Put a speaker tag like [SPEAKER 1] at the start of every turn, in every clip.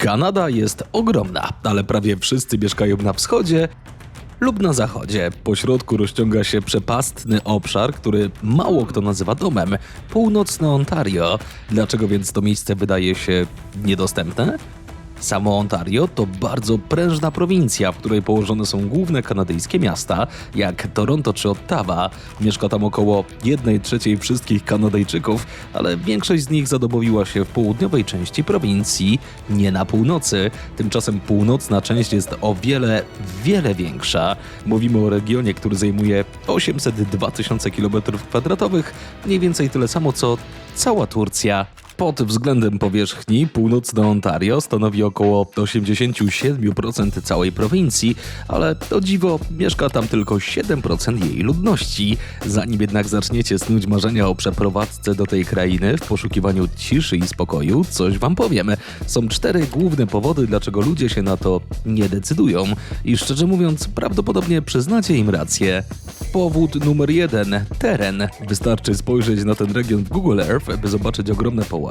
[SPEAKER 1] Kanada jest ogromna, ale prawie wszyscy mieszkają na wschodzie lub na zachodzie. Po środku rozciąga się przepastny obszar, który mało kto nazywa domem północne Ontario. Dlaczego więc to miejsce wydaje się niedostępne? Samo Ontario to bardzo prężna prowincja, w której położone są główne kanadyjskie miasta, jak Toronto czy Ottawa. Mieszka tam około 1 trzeciej wszystkich Kanadyjczyków, ale większość z nich zadomowiła się w południowej części prowincji, nie na północy. Tymczasem północna część jest o wiele, wiele większa. Mówimy o regionie, który zajmuje 802 tysiące km2, mniej więcej tyle samo co cała Turcja. Pod względem powierzchni północne Ontario stanowi około 87% całej prowincji, ale o dziwo mieszka tam tylko 7% jej ludności. Zanim jednak zaczniecie snuć marzenia o przeprowadzce do tej krainy w poszukiwaniu ciszy i spokoju, coś wam powiem. Są cztery główne powody, dlaczego ludzie się na to nie decydują i szczerze mówiąc prawdopodobnie przyznacie im rację. Powód numer jeden teren. Wystarczy spojrzeć na ten region w Google Earth, by zobaczyć ogromne połacie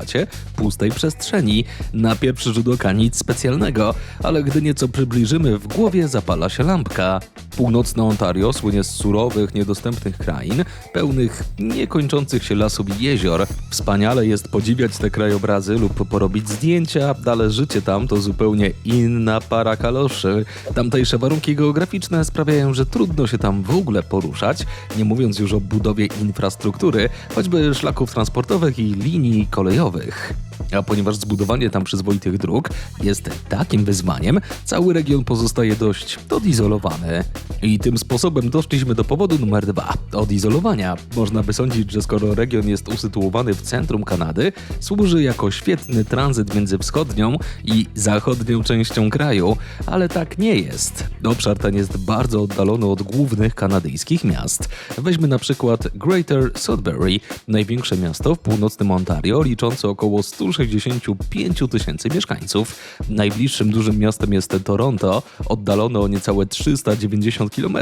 [SPEAKER 1] pustej przestrzeni. Na pierwszy rzut oka nic specjalnego, ale gdy nieco przybliżymy, w głowie zapala się lampka. Północne Ontario słynie z surowych, niedostępnych krain, pełnych niekończących się lasów i jezior. Wspaniale jest podziwiać te krajobrazy lub porobić zdjęcia, ale życie tam to zupełnie inna para kaloszy. Tamtejsze warunki geograficzne sprawiają, że trudno się tam w ogóle poruszać, nie mówiąc już o budowie infrastruktury, choćby szlaków transportowych i linii kolejowych finansowych. A ponieważ zbudowanie tam przyzwoitych dróg jest takim wyzwaniem, cały region pozostaje dość odizolowany. I tym sposobem doszliśmy do powodu numer dwa odizolowania. Można by sądzić, że skoro region jest usytuowany w centrum Kanady, służy jako świetny tranzyt między wschodnią i zachodnią częścią kraju, ale tak nie jest. Obszar ten jest bardzo oddalony od głównych kanadyjskich miast. Weźmy na przykład Greater Sudbury, największe miasto w północnym Ontario, liczące około 165 tysięcy mieszkańców. Najbliższym dużym miastem jest Toronto, oddalone o niecałe 390 km.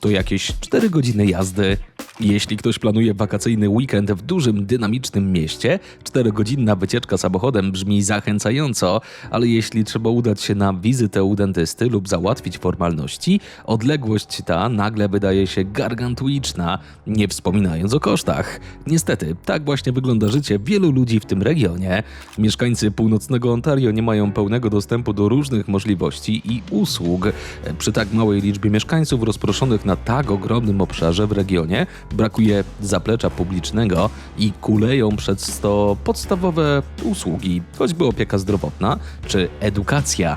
[SPEAKER 1] To jakieś 4 godziny jazdy. Jeśli ktoś planuje wakacyjny weekend w dużym, dynamicznym mieście, 4-godzinna wycieczka samochodem brzmi zachęcająco, ale jeśli trzeba udać się na wizytę u dentysty lub załatwić formalności, odległość ta nagle wydaje się gargantuiczna, nie wspominając o kosztach. Niestety, tak właśnie wygląda życie wielu ludzi w tym regionie. Mieszkańcy północnego Ontario nie mają pełnego dostępu do różnych możliwości i usług. Przy tak małej liczbie mieszkańców rozproszonych na tak ogromnym obszarze w regionie brakuje zaplecza publicznego i kuleją przez to podstawowe usługi, choćby opieka zdrowotna czy edukacja.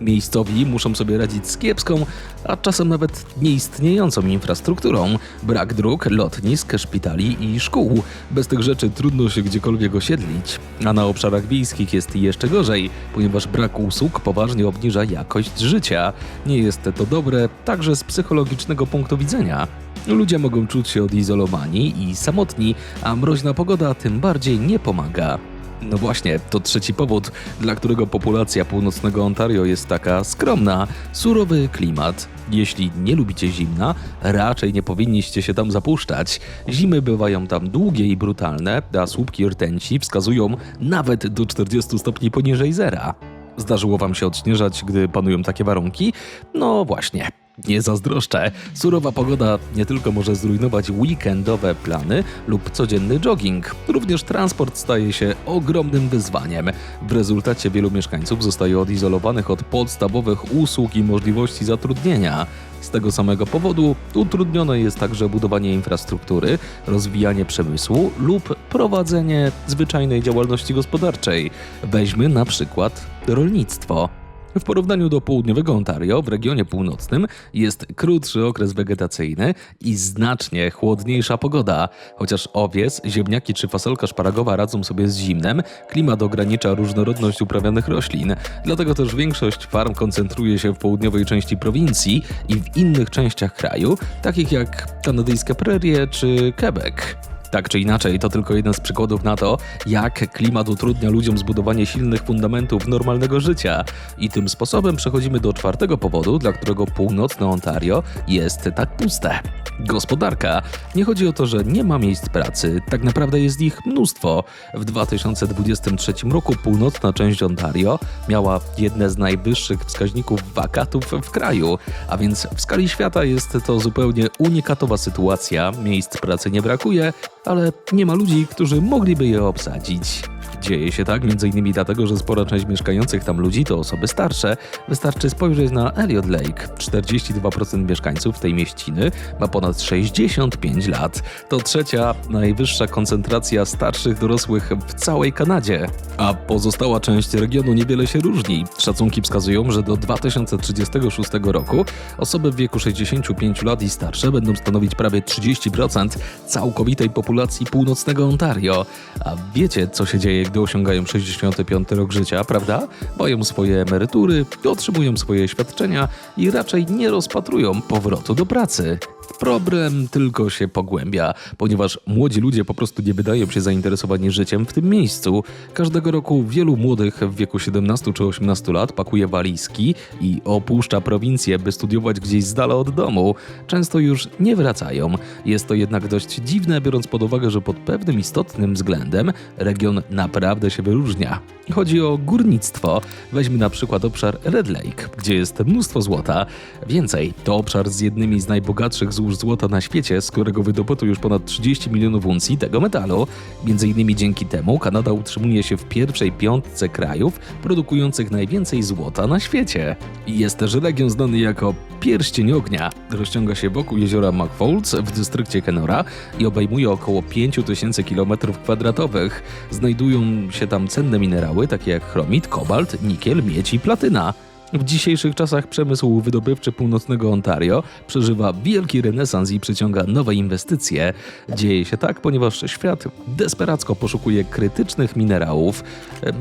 [SPEAKER 1] Miejscowi muszą sobie radzić z kiepską, a czasem nawet nieistniejącą infrastrukturą. Brak dróg, lotnisk, szpitali i szkół. Bez tych rzeczy trudno się gdziekolwiek osiedlić. A na obszarach wiejskich jest jeszcze gorzej, ponieważ brak usług poważnie obniża jakość życia. Nie jest to dobre także z psychologicznego punktu widzenia. Ludzie mogą czuć się odizolowani i samotni, a mroźna pogoda tym bardziej nie pomaga. No właśnie, to trzeci powód, dla którego populacja północnego Ontario jest taka skromna. Surowy klimat. Jeśli nie lubicie zimna, raczej nie powinniście się tam zapuszczać. Zimy bywają tam długie i brutalne, a słupki rtęci wskazują nawet do 40 stopni poniżej zera. Zdarzyło wam się odśnieżać, gdy panują takie warunki? No właśnie. Nie zazdroszczę. Surowa pogoda nie tylko może zrujnować weekendowe plany lub codzienny jogging, również transport staje się ogromnym wyzwaniem. W rezultacie wielu mieszkańców zostaje odizolowanych od podstawowych usług i możliwości zatrudnienia. Z tego samego powodu utrudnione jest także budowanie infrastruktury, rozwijanie przemysłu lub prowadzenie zwyczajnej działalności gospodarczej. Weźmy na przykład rolnictwo. W porównaniu do południowego Ontario, w regionie północnym jest krótszy okres wegetacyjny i znacznie chłodniejsza pogoda. Chociaż owiec, ziemniaki czy fasolka szparagowa radzą sobie z zimnem, klimat ogranicza różnorodność uprawianych roślin. Dlatego też większość farm koncentruje się w południowej części prowincji i w innych częściach kraju, takich jak kanadyjskie prerie czy Quebec. Tak czy inaczej, to tylko jeden z przykładów na to, jak klimat utrudnia ludziom zbudowanie silnych fundamentów normalnego życia. I tym sposobem przechodzimy do czwartego powodu, dla którego północne Ontario jest tak puste. Gospodarka. Nie chodzi o to, że nie ma miejsc pracy, tak naprawdę jest ich mnóstwo. W 2023 roku północna część Ontario miała jedne z najwyższych wskaźników wakatów w kraju, a więc w skali świata jest to zupełnie unikatowa sytuacja. Miejsc pracy nie brakuje, ale nie ma ludzi, którzy mogliby je obsadzić. Dzieje się tak m.in. dlatego, że spora część mieszkających tam ludzi to osoby starsze. Wystarczy spojrzeć na Elliot Lake. 42% mieszkańców tej mieściny ma ponad 65 lat. To trzecia najwyższa koncentracja starszych dorosłych w całej Kanadzie. A pozostała część regionu niewiele się różni. Szacunki wskazują, że do 2036 roku osoby w wieku 65 lat i starsze będą stanowić prawie 30% całkowitej populacji północnego Ontario. A wiecie, co się dzieje, gdy osiągają 65 rok życia, prawda? Mają swoje emerytury, otrzymują swoje świadczenia i raczej nie rozpatrują powrotu do pracy. Problem tylko się pogłębia, ponieważ młodzi ludzie po prostu nie wydają się zainteresowani życiem w tym miejscu. Każdego roku wielu młodych w wieku 17 czy 18 lat pakuje walizki i opuszcza prowincję, by studiować gdzieś z dala od domu. Często już nie wracają. Jest to jednak dość dziwne, biorąc pod uwagę, że pod pewnym istotnym względem region naprawdę się wyróżnia. Chodzi o górnictwo. Weźmy na przykład obszar Red Lake, gdzie jest mnóstwo złota. Więcej, to obszar z jednymi z najbogatszych złóż złota na świecie, z którego wydobyto już ponad 30 milionów uncji tego metalu. Między innymi dzięki temu Kanada utrzymuje się w pierwszej piątce krajów produkujących najwięcej złota na świecie. Jest też region znany jako Pierścień Ognia. Rozciąga się wokół jeziora McFalls w dystrykcie Kenora i obejmuje około 5000 km2. Znajdują się tam cenne minerały takie jak chromit, kobalt, nikiel, miedź i platyna. W dzisiejszych czasach przemysł wydobywczy północnego Ontario przeżywa wielki renesans i przyciąga nowe inwestycje. Dzieje się tak, ponieważ świat desperacko poszukuje krytycznych minerałów.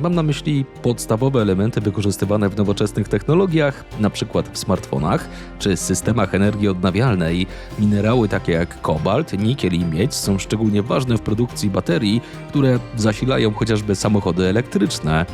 [SPEAKER 1] Mam na myśli podstawowe elementy wykorzystywane w nowoczesnych technologiach, np. w smartfonach czy systemach energii odnawialnej. Minerały takie jak kobalt, nikiel i miedź są szczególnie ważne w produkcji baterii, które zasilają chociażby samochody elektryczne.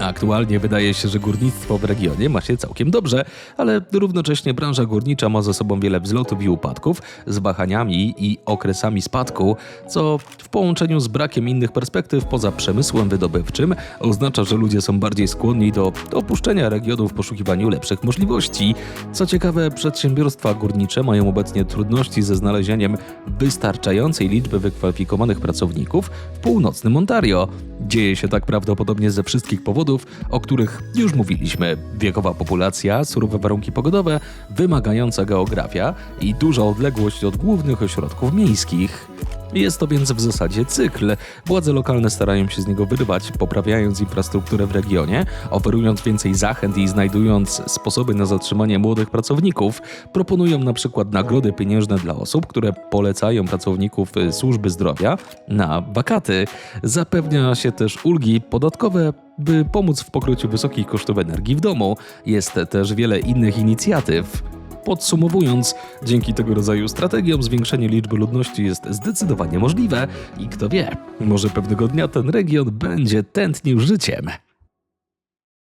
[SPEAKER 1] Aktualnie wydaje się, że górnictwo w regionie ma się całkiem dobrze, ale równocześnie branża górnicza ma za sobą wiele wzlotów i upadków z wahaniami i okresami spadku, co w połączeniu z brakiem innych perspektyw poza przemysłem wydobywczym oznacza, że ludzie są bardziej skłonni do opuszczenia regionu w poszukiwaniu lepszych możliwości. Co ciekawe, przedsiębiorstwa górnicze mają obecnie trudności ze znalezieniem wystarczającej liczby wykwalifikowanych pracowników w północnym Ontario. Dzieje się tak prawdopodobnie ze wszystkich powodów, o których już mówiliśmy. Wiekowa populacja, surowe warunki pogodowe, wymagająca geografia i duża odległość od głównych ośrodków miejskich. Jest to więc w zasadzie cykl. Władze lokalne starają się z niego wyrwać, poprawiając infrastrukturę w regionie, oferując więcej zachęt i znajdując sposoby na zatrzymanie młodych pracowników. Proponują na przykład nagrody pieniężne dla osób, które polecają pracowników y, służby zdrowia na wakaty. Zapewnia się też ulgi podatkowe, by pomóc w pokryciu wysokich kosztów energii w domu. Jest też wiele innych inicjatyw. Podsumowując, dzięki tego rodzaju strategiom zwiększenie liczby ludności jest zdecydowanie możliwe i kto wie, może pewnego dnia ten region będzie tętnił życiem.